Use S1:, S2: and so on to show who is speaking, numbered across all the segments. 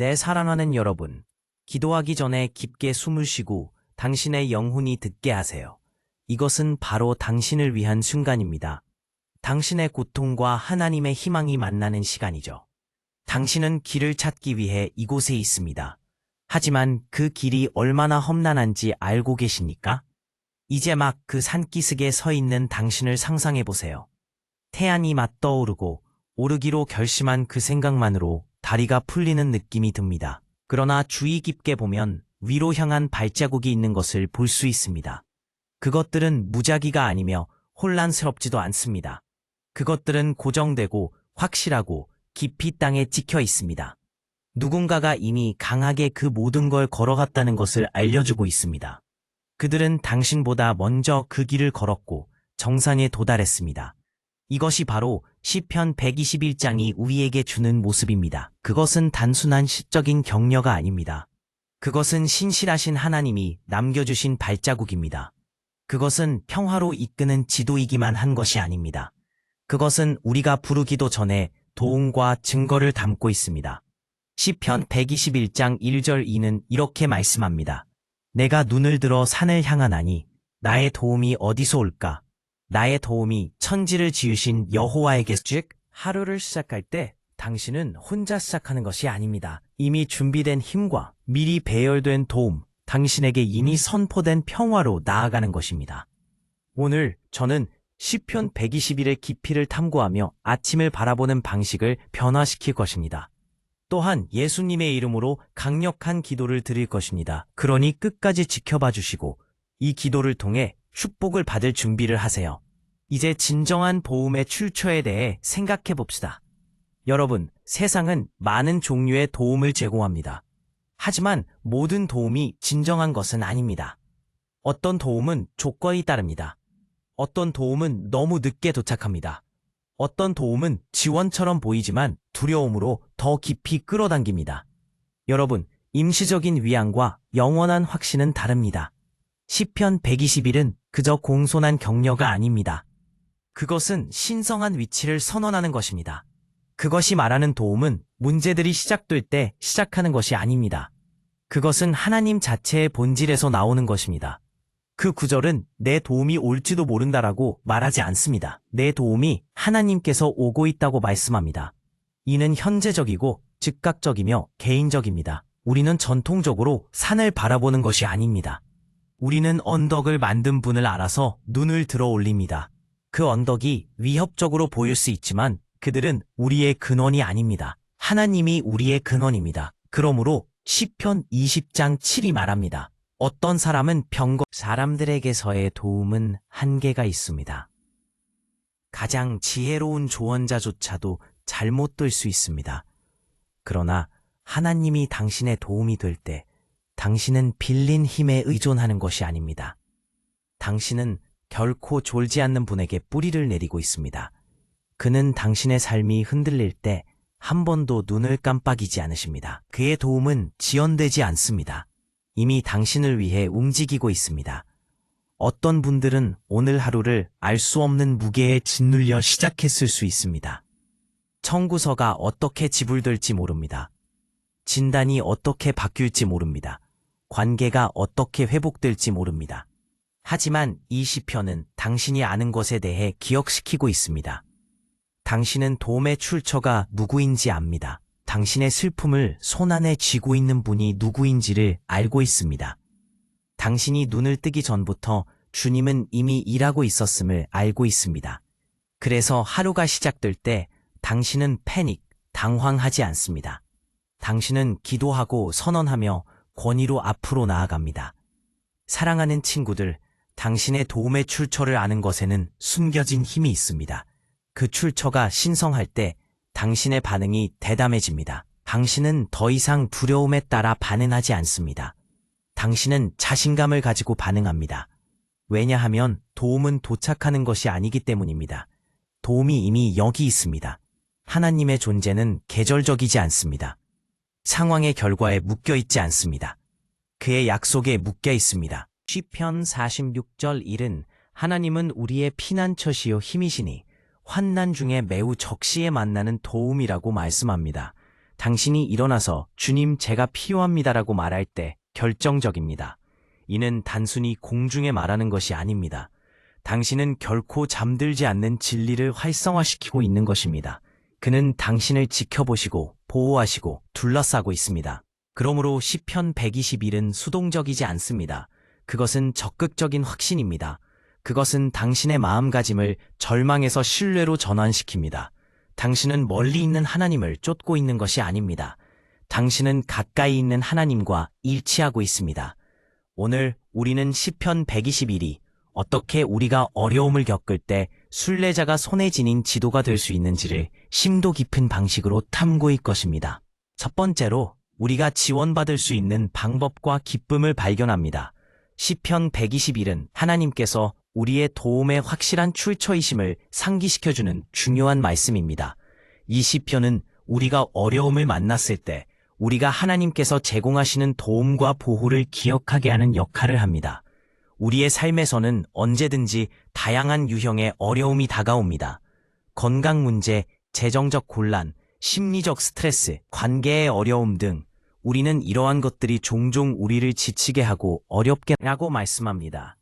S1: 내 사랑하는 여러분, 기도하기 전에 깊게 숨을 쉬고 당신의 영혼이 듣게 하세요. 이것은 바로 당신을 위한 순간입니다. 당신의 고통과 하나님의 희망이 만나는 시간이죠. 당신은 길을 찾기 위해 이곳에 있습니다. 하지만 그 길이 얼마나 험난한지 알고 계십니까? 이제 막 그 산기슭에 서 있는 당신을 상상해 보세요. 태양이 맞떠오르고 오르기로 결심한 그 생각만으로 다리가 풀리는 느낌이 듭니다. 그러나 주의 깊게 보면 위로 향한 발자국이 있는 것을 볼 수 있습니다. 그것들은 무작위가 아니며 혼란스럽지도 않습니다. 그것들은 고정되고 확실하고 깊이 땅에 찍혀 있습니다. 누군가가 이미 강하게 그 모든 걸 걸어갔다는 것을 알려주고 있습니다. 그들은 당신보다 먼저 그 길을 걸었고 정상에 도달했습니다. 이것이 바로 시편 121장이 우리에게 주는 모습입니다. 그것은 단순한 시적인 격려가 아닙니다. 그것은 신실하신 하나님이 남겨주신 발자국입니다. 그것은 평화로 이끄는 지도이기만 한 것이 아닙니다. 그것은 우리가 부르기도 전에 도움과 증거를 담고 있습니다. 시편 121장 1절 2는 이렇게 말씀합니다. 내가 눈을 들어 산을 향하나니 나의 도움이 어디서 올까? 나의 도움이 천지를 지으신 여호와에게 즉 하루를 시작할 때 당신은 혼자 시작하는 것이 아닙니다. 이미 준비된 힘과 미리 배열된 도움, 당신에게 이미 선포된 평화로 나아가는 것입니다. 오늘 저는 시편 121의 깊이를 탐구하며 아침을 바라보는 방식을 변화시킬 것입니다. 또한 예수님의 이름으로 강력한 기도를 드릴 것입니다. 그러니 끝까지 지켜봐 주시고 이 기도를 통해 축복을 받을 준비를 하세요. 이제 진정한 보험의 출처에 대해 생각해 봅시다. 여러분, 세상은 많은 종류의 도움을 제공합니다. 하지만 모든 도움이 진정한 것은 아닙니다. 어떤 도움은 조건이 따릅니다. 어떤 도움은 너무 늦게 도착합니다. 어떤 도움은 지원처럼 보이지만 두려움으로 더 깊이 끌어당깁니다. 여러분, 임시적인 위안과 영원한 확신은 다릅니다. 시편 121은 그저 공손한 격려가 아닙니다. 그것은 신성한 위치를 선언하는 것입니다. 그것이 말하는 도움은 문제들이 시작될 때 시작하는 것이 아닙니다. 그것은 하나님 자체의 본질에서 나오는 것입니다. 그 구절은 내 도움이 올지도 모른다라고 말하지 않습니다. 내 도움이 하나님께서 오고 있다고 말씀합니다. 이는 현재적이고 즉각적이며 개인적입니다. 우리는 전통적으로 산을 바라보는 것이 아닙니다. 우리는 언덕을 만든 분을 알아서 눈을 들어 올립니다. 그 언덕이 위협적으로 보일 수 있지만 그들은 우리의 근원이 아닙니다. 하나님이 우리의 근원입니다. 그러므로 시편 20장 7이 말합니다. 어떤 사람은 병거 사람들에게서의 도움은 한계가 있습니다. 가장 지혜로운 조언자조차도 잘못 될 수 있습니다. 그러나 하나님이 당신의 도움이 될 때 당신은 빌린 힘에 의존하는 것이 아닙니다. 당신은 결코 졸지 않는 분에게 뿌리를 내리고 있습니다. 그는 당신의 삶이 흔들릴 때 한 번도 눈을 깜빡이지 않으십니다. 그의 도움은 지연되지 않습니다. 이미 당신을 위해 움직이고 있습니다. 어떤 분들은 오늘 하루를 알 수 없는 무게에 짓눌려 시작했을 수 있습니다. 청구서가 어떻게 지불될지 모릅니다. 진단이 어떻게 바뀔지 모릅니다. 관계가 어떻게 회복될지 모릅니다. 하지만 이 시편은 당신이 아는 것에 대해 기억시키고 있습니다. 당신은 도움의 출처가 누구인지 압니다. 당신의 슬픔을 손안에 쥐고 있는 분이 누구인지를 알고 있습니다. 당신이 눈을 뜨기 전부터 주님은 이미 일하고 있었음을 알고 있습니다. 그래서 하루가 시작될 때 당신은 패닉, 당황하지 않습니다. 당신은 기도하고 선언하며 권위로 앞으로 나아갑니다. 사랑하는 친구들, 당신의 도움의 출처를 아는 것에는 숨겨진 힘이 있습니다. 그 출처가 신성할 때 당신의 반응이 대담해집니다. 당신은 더 이상 두려움에 따라 반응하지 않습니다. 당신은 자신감을 가지고 반응합니다. 왜냐하면 도움은 도착하는 것이 아니기 때문입니다. 도움이 이미 여기 있습니다. 하나님의 존재는 계절적이지 않습니다. 상황의 결과에 묶여 있지 않습니다. 그의 약속에 묶여 있습니다. 시편 46절 1은 하나님은 우리의 피난처시요 힘이시니 환난 중에 매우 적시에 만나는 도움이라고 말씀합니다. 당신이 일어나서 주님 제가 필요합니다라고 말할 때 결정적입니다. 이는 단순히 공중에 말하는 것이 아닙니다. 당신은 결코 잠들지 않는 진리를 활성화시키고 있는 것입니다. 그는 당신을 지켜보시고 보호하시고 둘러싸고 있습니다. 그러므로 시편 121은 수동적이지 않습니다. 그것은 적극적인 확신입니다. 그것은 당신의 마음가짐을 절망에서 신뢰로 전환시킵니다. 당신은 멀리 있는 하나님을 쫓고 있는 것이 아닙니다. 당신은 가까이 있는 하나님과 일치하고 있습니다. 오늘 우리는 시편 121이 어떻게 우리가 어려움을 겪을 때 순례자가 손에 지닌 지도가 될 수 있는지를 심도 깊은 방식으로 탐구할 것입니다. 첫 번째로 우리가 지원받을 수 있는 방법과 기쁨을 발견합니다. 시편 121은 하나님께서 우리의 도움의 확실한 출처이심을 상기시켜주는 중요한 말씀입니다. 이 시편은 우리가 어려움을 만났을 때 우리가 하나님께서 제공하시는 도움과 보호를 기억하게 하는 역할을 합니다. 우리의 삶에서는 언제든지 다양한 유형의 어려움이 다가옵니다. 건강 문제, 재정적 곤란, 심리적 스트레스, 관계의 어려움 등 우리는 이러한 것들이 종종 우리를 지치게 하고 어렵게 라고 말씀합니다.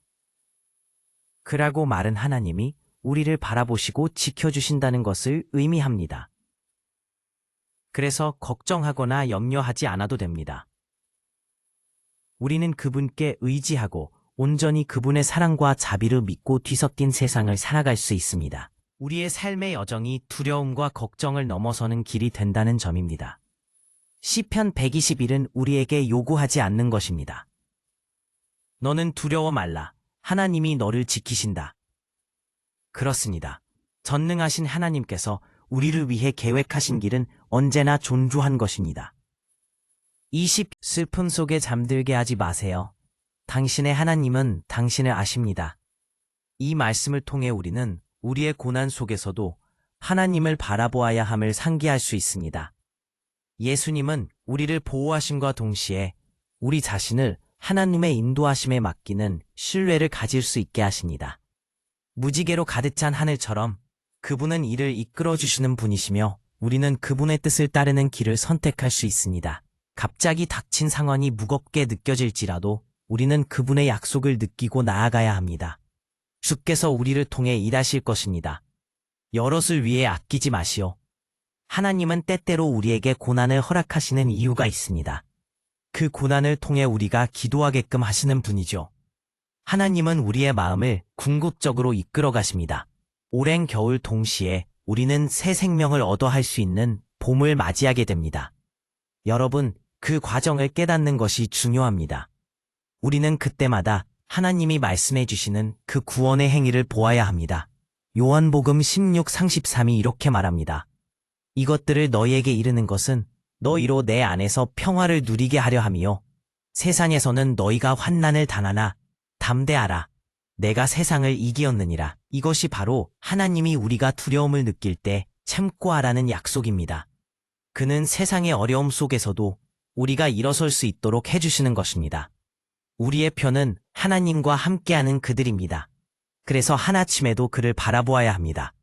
S1: 그라고 말은 하나님이 우리를 바라보시고 지켜주신다는 것을 의미합니다. 그래서 걱정하거나 염려하지 않아도 됩니다. 우리는 그분께 의지하고 온전히 그분의 사랑과 자비를 믿고 뒤섞인 세상을 살아갈 수 있습니다. 우리의 삶의 여정이 두려움과 걱정을 넘어서는 길이 된다는 점입니다. 시편 121은 우리에게 요구하지 않는 것입니다. 너는 두려워 말라. 하나님이 너를 지키신다. 그렇습니다. 전능하신 하나님께서 우리를 위해 계획하신 길은 언제나 존주한 것입니다. 20. 슬픔 속에 잠들게 하지 마세요. 당신의 하나님은 당신을 아십니다. 이 말씀을 통해 우리는 우리의 고난 속에서도 하나님을 바라보아야 함을 상기할 수 있습니다. 예수님은 우리를 보호하심과 동시에 우리 자신을 하나님의 인도하심에 맡기는 신뢰를 가질 수 있게 하십니다. 무지개로 가득 찬 하늘처럼 그분은 이를 이끌어 주시는 분이시며 우리는 그분의 뜻을 따르는 길을 선택할 수 있습니다. 갑자기 닥친 상황이 무겁게 느껴질지라도 우리는 그분의 약속을 느끼고 나아가야 합니다. 주께서 우리를 통해 일하실 것입니다. 여럿을 위해 아끼지 마시오. 하나님은 때때로 우리에게 고난을 허락하시는 이유가 있습니다. 그 고난을 통해 우리가 기도하게끔 하시는 분이죠. 하나님은 우리의 마음을 궁극적으로 이끌어 가십니다. 오랜 겨울 동시에 우리는 새 생명을 얻어 할 수 있는 봄을 맞이하게 됩니다. 여러분, 그 과정을 깨닫는 것이 중요합니다. 우리는 그때마다 하나님이 말씀해 주시는 그 구원의 행위를 보아야 합니다. 요한복음 16, 33이 이렇게 말합니다. 이것들을 너희에게 이르는 것은 너희로 내 안에서 평화를 누리게 하려 함이요. 세상에서는 너희가 환난을 당하나 담대하라. 내가 세상을 이기었느니라. 이것이 바로 하나님이 우리가 두려움을 느낄 때 참고 하라는 약속입니다. 그는 세상의 어려움 속에서도 우리가 일어설 수 있도록 해주시는 것입니다. 우리의 편은 하나님과 함께하는 그들입니다. 그래서 하나쯤에도 그를 바라보아야 합니다.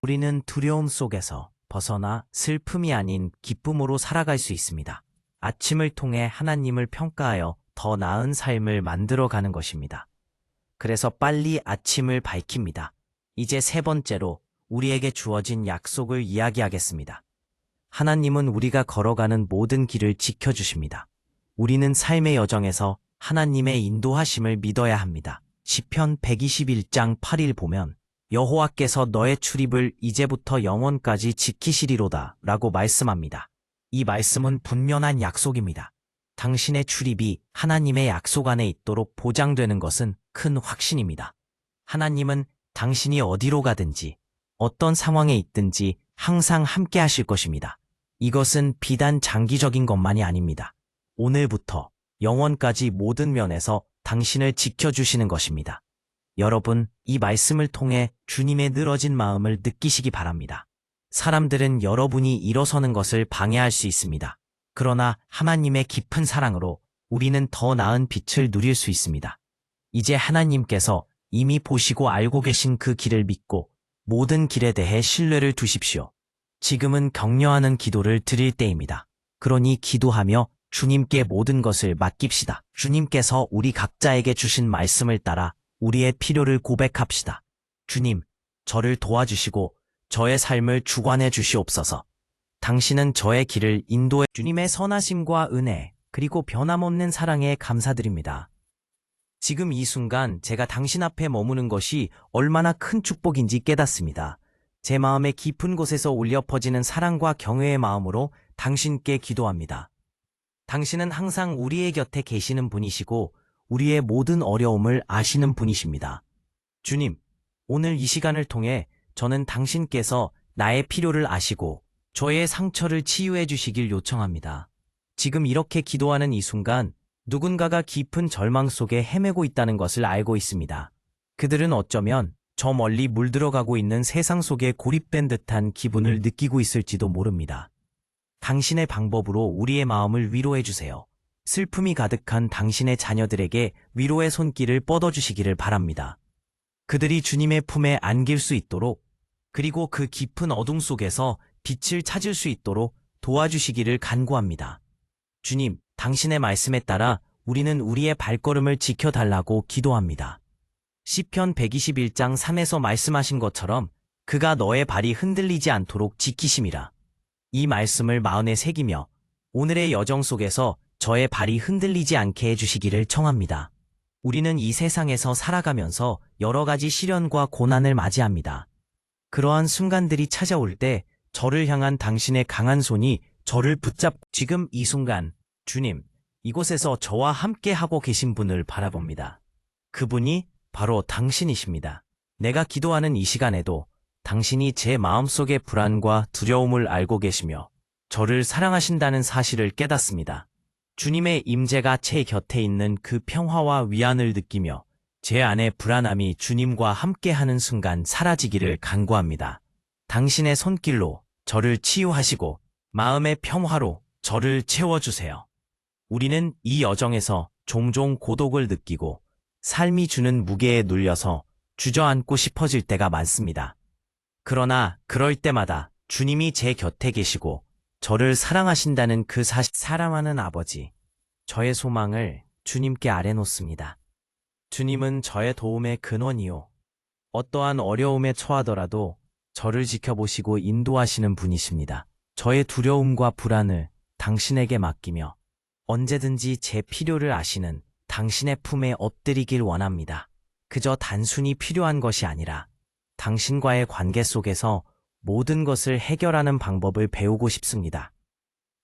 S1: 우리는 두려움 속에서 벗어나 슬픔이 아닌 기쁨으로 살아갈 수 있습니다. 아침을 통해 하나님을 평가하여 더 나은 삶을 만들어가는 것입니다. 그래서 빨리 아침을 밝힙니다. 이제 세 번째로 우리에게 주어진 약속을 이야기하겠습니다. 하나님은 우리가 걸어가는 모든 길을 지켜주십니다. 우리는 삶의 여정에서 하나님의 인도하심을 믿어야 합니다. 시편 121장 8일 보면 여호와께서 너의 출입을 이제부터 영원까지 지키시리로다 라고 말씀합니다. 이 말씀은 분명한 약속입니다. 당신의 출입이 하나님의 약속 안에 있도록 보장되는 것은 큰 확신입니다. 하나님은 당신이 어디로 가든지 어떤 상황에 있든지 항상 함께 하실 것입니다. 이것은 비단 장기적인 것만이 아닙니다. 오늘부터 영원까지 모든 면에서 당신을 지켜주시는 것입니다. 여러분, 이 말씀을 통해 주님의 늘어진 마음을 느끼시기 바랍니다. 사람들은 여러분이 일어서는 것을 방해할 수 있습니다. 그러나 하나님의 깊은 사랑으로 우리는 더 나은 빛을 누릴 수 있습니다. 이제 하나님께서 이미 보시고 알고 계신 그 길을 믿고 모든 길에 대해 신뢰를 두십시오. 지금은 격려하는 기도를 드릴 때입니다. 그러니 기도하며 주님께 모든 것을 맡깁시다. 주님께서 우리 각자에게 주신 말씀을 따라 우리의 필요를 고백합시다. 주님, 저를 도와주시고 저의 삶을 주관해 주시옵소서. 당신은 저의 길을 인도해 주님의 선하심과 은혜, 그리고 변함없는 사랑에 감사드립니다. 지금 이 순간 제가 당신 앞에 머무는 것이 얼마나 큰 축복인지 깨닫습니다. 제 마음의 깊은 곳에서 울려 퍼지는 사랑과 경외의 마음으로 당신께 기도합니다. 당신은 항상 우리의 곁에 계시는 분이시고 우리의 모든 어려움을 아시는 분이십니다. 주님, 오늘 이 시간을 통해 저는 당신께서 나의 필요를 아시고 저의 상처를 치유해 주시길 요청합니다. 지금 이렇게 기도하는 이 순간 누군가가 깊은 절망 속에 헤매고 있다는 것을 알고 있습니다. 그들은 어쩌면 저 멀리 물들어가고 있는 세상 속에 고립된 듯한 기분을 느끼고 있을지도 모릅니다. 당신의 방법으로 우리의 마음을 위로해 주세요. 슬픔이 가득한 당신의 자녀들에게 위로의 손길을 뻗어주시기를 바랍니다. 그들이 주님의 품에 안길 수 있도록 그리고 그 깊은 어둠 속에서 빛을 찾을 수 있도록 도와주시기를 간구합니다. 주님, 당신의 말씀에 따라 우리는 우리의 발걸음을 지켜달라고 기도합니다. 시편 121장 3에서 말씀하신 것처럼 그가 너의 발이 흔들리지 않도록 지키심이라. 이 말씀을 마음에 새기며 오늘의 여정 속에서 저의 발이 흔들리지 않게 해주시기를 청합니다. 우리는 이 세상에서 살아가면서 여러 가지 시련과 고난을 맞이합니다. 그러한 순간들이 찾아올 때 저를 향한 당신의 강한 손이 저를 붙잡 지금 이 순간 주님 이곳에서 저와 함께 하고 계신 분을 바라봅니다. 그분이 바로 당신이십니다. 내가 기도하는 이 시간에도 당신이 제 마음속의 불안과 두려움을 알고 계시며 저를 사랑하신다는 사실을 깨닫습니다. 주님의 임재가 제 곁에 있는 그 평화와 위안을 느끼며 제 안의 불안함이 주님과 함께하는 순간 사라지기를 간구합니다. 당신의 손길로 저를 치유하시고 마음의 평화로 저를 채워주세요. 우리는 이 여정에서 종종 고독을 느끼고 삶이 주는 무게에 눌려서 주저앉고 싶어질 때가 많습니다. 그러나 그럴 때마다 주님이 제 곁에 계시고 저를 사랑하신다는 그 사실 사랑하는 아버지, 저의 소망을 주님께 아래놓습니다. 주님은 저의 도움의 근원이요. 어떠한 어려움에 처하더라도 저를 지켜보시고 인도하시는 분이십니다. 저의 두려움과 불안을 당신에게 맡기며 언제든지 제 필요를 아시는 당신의 품에 엎드리길 원합니다. 그저 단순히 필요한 것이 아니라 당신과의 관계 속에서 모든 것을 해결하는 방법을 배우고 싶습니다.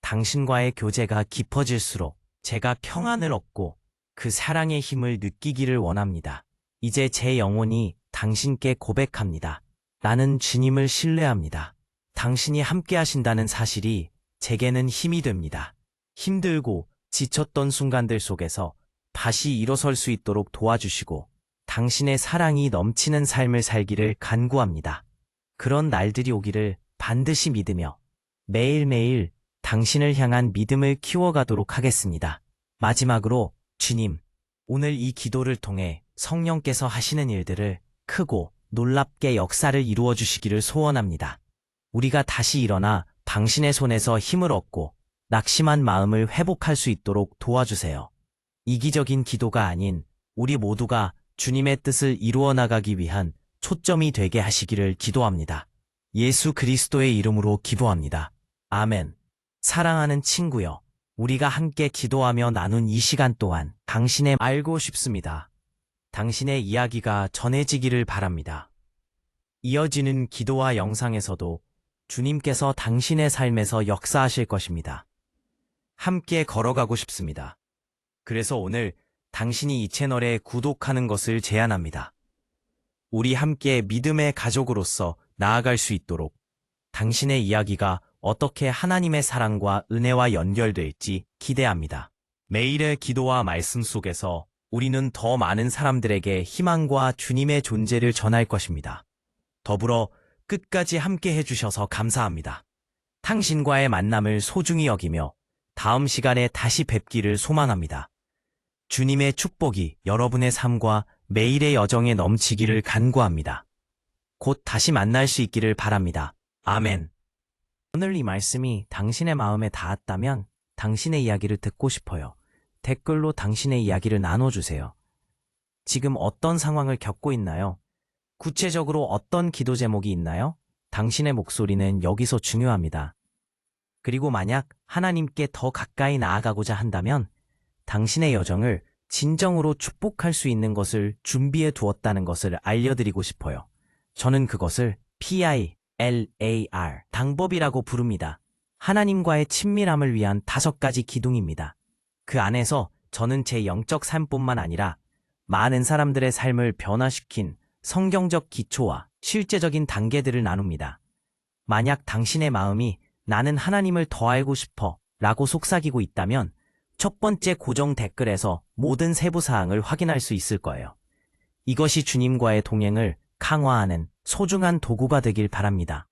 S1: 당신과의 교제가 깊어질수록 제가 평안을 얻고 그 사랑의 힘을 느끼기를 원합니다. 이제 제 영혼이 당신께 고백합니다. 나는 주님을 신뢰합니다. 당신이 함께 하신다는 사실이 제게는 힘이 됩니다. 힘들고 지쳤던 순간들 속에서 다시 일어설 수 있도록 도와주시고 당신의 사랑이 넘치는 삶을 살기를 간구합니다. 그런 날들이 오기를 반드시 믿으며 매일매일 당신을 향한 믿음을 키워가도록 하겠습니다. 마지막으로 주님, 오늘 이 기도를 통해 성령께서 하시는 일들을 크고 놀랍게 역사를 이루어 주시기를 소원합니다. 우리가 다시 일어나 당신의 손에서 힘을 얻고 낙심한 마음을 회복할 수 있도록 도와주세요. 이기적인 기도가 아닌 우리 모두가 주님의 뜻을 이루어 나가기 위한 초점이 되게 하시기를 기도합니다. 예수 그리스도의 이름으로 기도합니다. 아멘. 사랑하는 친구여, 우리가 함께 기도하며 나눈 이 시간 동안 당신의 알고 싶습니다. 당신의 이야기가 전해지기를 바랍니다. 이어지는 기도와 영상에서도 주님께서 당신의 삶에서 역사하실 것입니다. 함께 걸어가고 싶습니다. 그래서 오늘 당신이 이 채널에 구독하는 것을 제안합니다. 우리 함께 믿음의 가족으로서 나아갈 수 있도록 당신의 이야기가 어떻게 하나님의 사랑과 은혜와 연결될지 기대합니다. 매일의 기도와 말씀 속에서 우리는 더 많은 사람들에게 희망과 주님의 존재를 전할 것입니다. 더불어 끝까지 함께 해주셔서 감사합니다. 당신과의 만남을 소중히 여기며 다음 시간에 다시 뵙기를 소망합니다. 주님의 축복이 여러분의 삶과 매일의 여정에 넘치기를 간구합니다. 곧 다시 만날 수 있기를 바랍니다. 아멘. 오늘 이 말씀이 당신의 마음에 닿았다면 당신의 이야기를 듣고 싶어요. 댓글로 당신의 이야기를 나눠주세요. 지금 어떤 상황을 겪고 있나요? 구체적으로 어떤 기도 제목이 있나요? 당신의 목소리는 여기서 중요합니다. 그리고 만약 하나님께 더 가까이 나아가고자 한다면 당신의 여정을 진정으로 축복할 수 있는 것을 준비해 두었다는 것을 알려드리고 싶어요. 저는 그것을 PILAR 방법이라고 부릅니다. 하나님과의 친밀함을 위한 다섯 가지 기둥입니다. 그 안에서 저는 제 영적 삶뿐만 아니라 많은 사람들의 삶을 변화시킨 성경적 기초와 실제적인 단계들을 나눕니다. 만약 당신의 마음이 나는 하나님을 더 알고 싶어 라고 속삭이고 있다면 첫 번째 고정 댓글에서 모든 세부 사항을 확인할 수 있을 거예요. 이것이 주님과의 동행을 강화하는 소중한 도구가 되길 바랍니다.